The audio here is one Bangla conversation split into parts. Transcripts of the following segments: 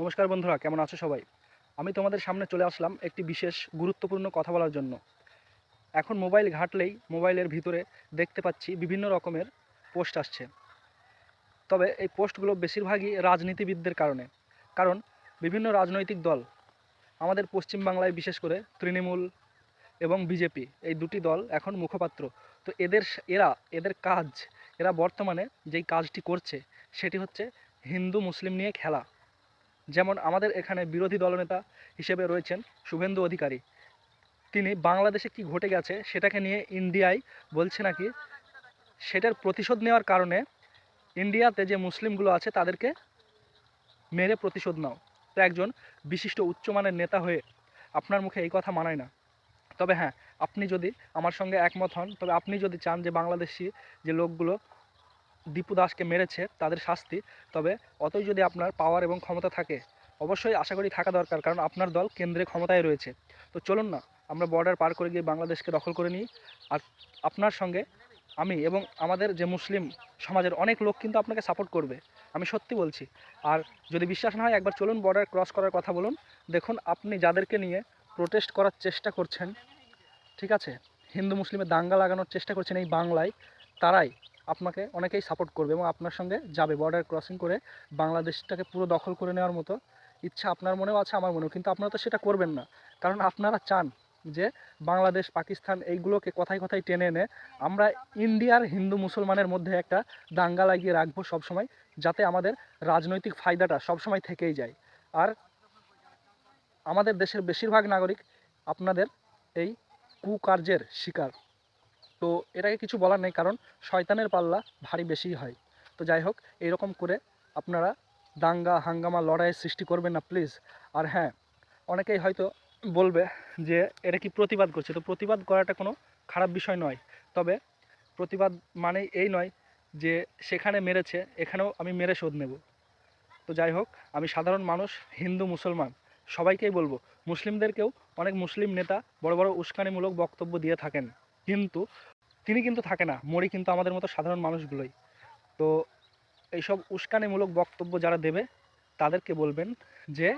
নমস্কার বন্ধুরা, কেমন আছো সবাই? আমি তোমাদের সামনে চলে আসলাম একটি বিশেষ গুরুত্বপূর্ণ কথা বলার জন্য। এখন মোবাইল ঘাঁটলেই মোবাইলের ভিতরে দেখতে পাচ্ছি বিভিন্ন রকমের পোস্ট আসছে। তবে এই পোস্টগুলো বেশিরভাগই রাজনীতিবিদদের কারণে। কারণ বিভিন্ন রাজনৈতিক দল, আমাদের পশ্চিমবাংলায় বিশেষ করে তৃণমূল এবং বিজেপি, এই দুটি দল এখন মুখপাত্র। তো এদের এরা, এদের কাজ, এরা বর্তমানে যেই কাজটি করছে, সেটি হচ্ছে হিন্দু মুসলিম নিয়ে খেলা। যেমন আমাদের এখানে বিরোধী দলনেতা হিসেবে রয়েছেন শুভেন্দু অধিকারী। তিনি বাংলাদেশে কি ঘটে গেছে সেটাকে নিয়ে ইন্ডিয়ায় বলছে নাকি, সেটার প্রতিশোধ নেওয়ার কারণে ইন্ডিয়াতে যে মুসলিমগুলো আছে তাদেরকে মেরে প্রতিশোধ নাও। তো একজন বিশিষ্ট উচ্চমানের নেতা হয়ে আপনার মুখে এই কথা মানায় না। তবে হ্যাঁ আপনি যদি আমার সঙ্গে একমত হন, তবে আপনি যদি চান যে বাংলাদেশি যে লোকগুলো দীপু দাসকে মেরেছে তাদের শাস্তি। তবে অতই যদি আপনার পাওয়ার এবং ক্ষমতা থাকে, অবশ্যই আশা করি থাকা দরকার, কারণ আপনার দল কেন্দ্রে ক্ষমতায় রয়েছে। তো চলুন না, আমরা বর্ডার পার করে গিয়ে বাংলাদেশকে দখল করে নিই। আর আপনার সঙ্গে আমি এবং আমাদের যে মুসলিম সমাজের অনেক লোক কিন্তু আপনাকে সাপোর্ট করবে, আমি সত্যি বলছি। আর যদি বিশ্বাস না হয়, একবার চলুন বর্ডার ক্রস করার কথা বলুন। দেখুন, আপনি যাদেরকে নিয়ে প্রোটেস্ট করার চেষ্টা করছেন, ঠিক আছে? হিন্দু মুসলিমের দাঙ্গা লাগানোর চেষ্টা করছেন এই বাংলায়, তারাই আপনাকে অনেকেই সাপোর্ট করবে এবং আপনার সঙ্গে যাবে বর্ডার ক্রসিং করে বাংলাদেশটাকে পুরো দখল করে নেওয়ার মতো ইচ্ছা আপনার মনেও আছে, আমার মনেও। কিন্তু আপনারা তো সেটা করবেন না। কারণ আপনারা চান যে বাংলাদেশ, পাকিস্তান এইগুলোকে কথায় কথায় টেনে এনে আমরা ইন্ডিয়ার হিন্দু মুসলমানের মধ্যে একটা দাঙ্গা লাগিয়ে রাখব সবসময়, যাতে আমাদের রাজনৈতিক ফায়দাটা সবসময় থেকেই যায়। আর আমাদের দেশের বেশিরভাগ নাগরিক আপনাদের এই কুকার্যের শিকার। তো এটাকে কিছু বলার নেই, কারণ শয়তানের পাল্লা ভারী বেশি হয়। তো যাই হোক, এইরকম করে আপনারা দাঙ্গা, হাঙ্গামা লড়াইয়ের সৃষ্টি করবেন না প্লিজ আর হ্যাঁ অনেকেই হয়তো বলবে যে এটা কি প্রতিবাদ করছে। তো প্রতিবাদ করাটা কোনো খারাপ বিষয় নয়। তবে প্রতিবাদ মানে এই নয় যে সেখানে মেরেছে, এখানেও আমি মেরে শোধ নেব। তো যাই হোক, আমি সাধারণ মানুষ, হিন্দু, মুসলমান, সবাইকেই বলব, মুসলিমদেরকেও অনেক মুসলিম নেতা বড় বড় উস্কানিমূলক বক্তব্য দিয়ে থাকেন। কিন্তু তিনি কিন্তু থাকে না। মরি কিন্তু আমাদের মতো সাধারণ মানুষগুলোই। তো এইসব উস্কানিমূলক বক্তব্য যারা দেবে, তাদেরকে বলবেন যে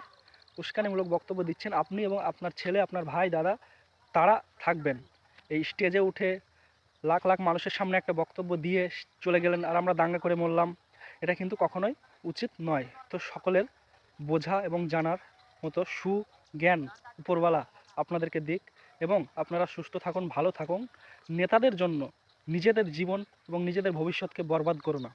উস্কানিমূলক বক্তব্য দিচ্ছেন আপনি এবং আপনার ছেলে, আপনার ভাই, দাদা, তারা থাকবেন। এই স্টেজে উঠে লাখ লাখ মানুষের সামনে একটা বক্তব্য দিয়ে চলে গেলেন আর আমরা দাঙ্গা করে মরলাম। এটা কিন্তু কখনোই উচিত নয়। তো সকলের বোঝা এবং জানার মতো সুজ্ঞান উপরওয়ালা আপনাদেরকে দিক। এবং আপনারা সুস্থ থাকুন, ভালো থাকুন। নেতাদের জন্য নিজেদের জীবন এবং নিজেদের ভবিষ্যৎকে বরবাদ করো না।